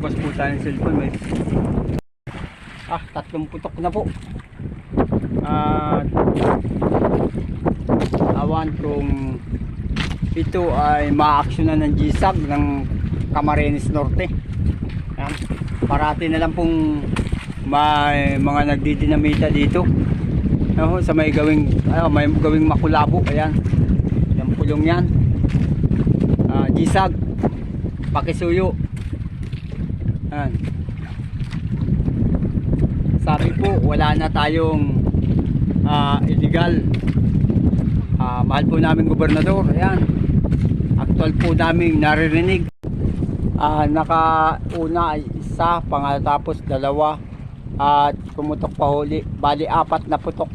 bukas po tayo ng cellphone. May... Ah, tatlong putok na po. At awan kung ito ay ma-actionan ng GSAG ng Camarines Norte. Yan. Parati na lang pong may mga nagdidinamita dito. Ano, sa may gawing ano, may gawing makulabo ayan. Yung pulong yan. Ah, GSAG pakisuyo. Yan. Sabi po wala na tayong ah, illegal. Ah, mahal po namin gobernador. Ayan. Actual po namin naririnig. Ah, nakauna ay isa, pangatapos tapos dalawa at pumutok pa huli. Bali apat na putok.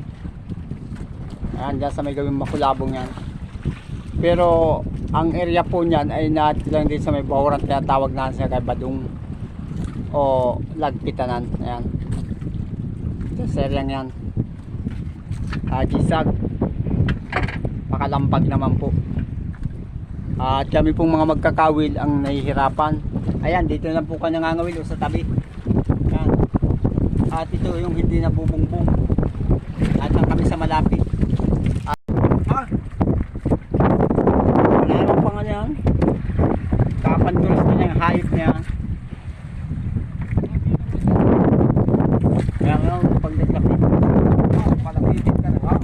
Ayan, dyan sa may gawing makulabong yan. Pero ang area po niyan ay natilang din sa may bahuran tinatawag na sa kay Badung o Lagpitanan. Ayan. Area yan. Ah, Gisag. Pakalambag naman po. At kami pong mga magkakawil ang nahihirapan. Ayan, dito lang po ka nangangawil o sa tabi. Ayan. At ito yung hindi nabubungbong. At lang kami sa malapit. At, ah! Wala naman pa nga yan. Kapandulos na yung hayop niya. Kaya nga, pagdaglaki. Oh, palapitin ka na. Ah.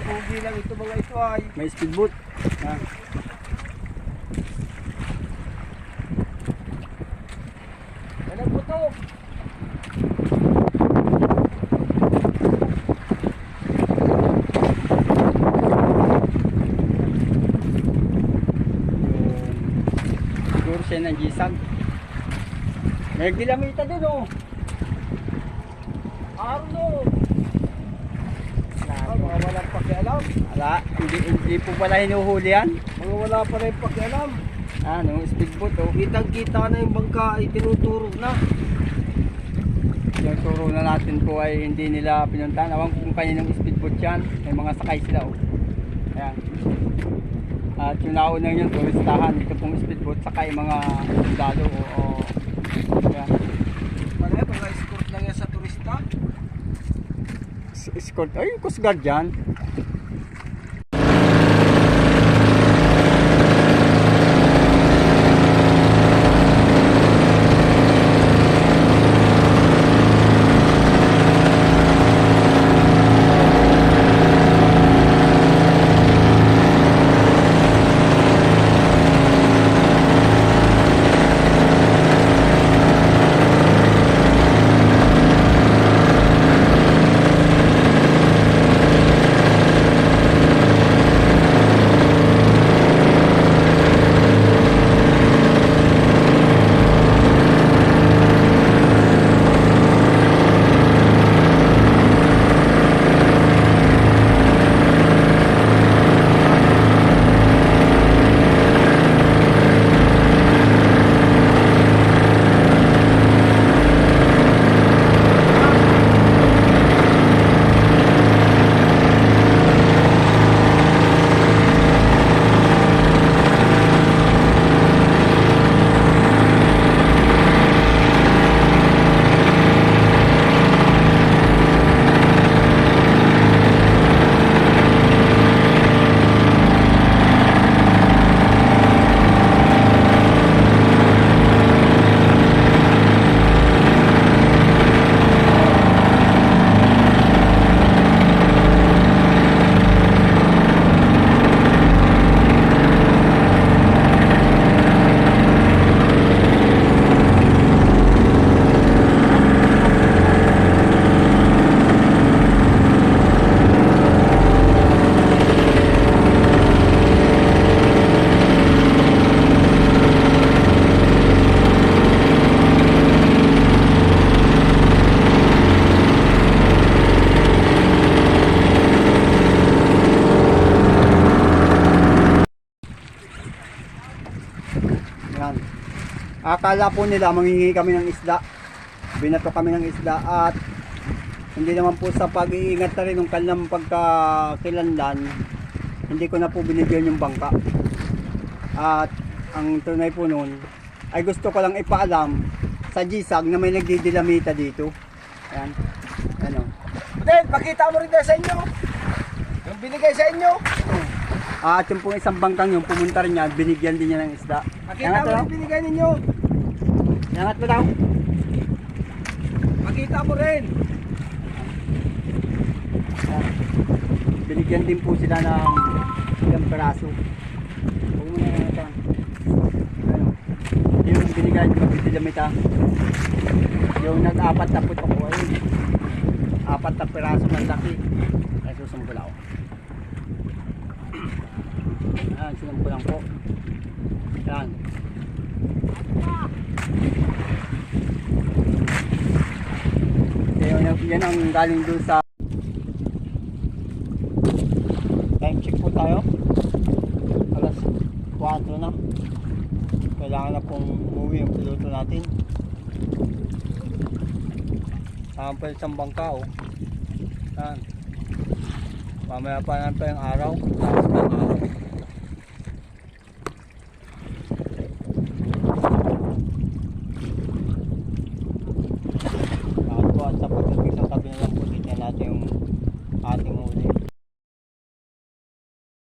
Papugi lang ito mga ito ay. May speedboat. Yan. Ano po to? Siguro siya ng gisag. May gilamita dun oh. Arno! Mga walang pakialam. Ala, hindi, hindi po pala hinuhuli yan. Mga wala pa rin pakialam. Ah, nung speedboat oh. Kitang kita na yung bangka ay tinuturo na. Yung turo na natin po ay hindi nila pinuntahan. Awan ko kung kaninong speedboat yan. May mga sakay sila oh. Ayan. At yung naunang yun, turistahan. Ito pong speedboat. Saka yung mga sundalo o, o ayan. Ano yan, mga escort lang yan sa turista. Escort. Ay, yung Coast Guard yan. Yan. Akala po nila mangingi kami ng isda. Binato kami ng isda at hindi naman po sa pag-iingat na rin ng kanilang pagkakilanlan, hindi ko na po binigyan yung bangka. At ang tunay po noon, ay gusto ko lang ipaalam sa Gisag na may nagdidilamita dito. Ayan. Ano. Then, pakita mo rin sa inyo. Yung binigay sa inyo. At yung pong isang bangkang yung pumunta rin niya, binigyan din niya ng isda. Pakita mo rin binigay ninyo. Yangat mo daw. Pakita mo rin. Binigyan din po sila ng ilang peraso. Huwag mo na ito. Ano? Yung binigay yung magdidilamit ha. Yung nag-apat na putok ko ayun. Apat na peraso ng laki. Ay susumpo lang ako. Ayan, sinumpo lang po. Ayan. Yan, yan ang galing doon sa Time check po tayo. Alas 4 na. Kailangan na pong umuwi yung piloto natin. Sampal isang bangka oh. Yan. Mamaya pa naman pa yung araw. Tapos ng araw.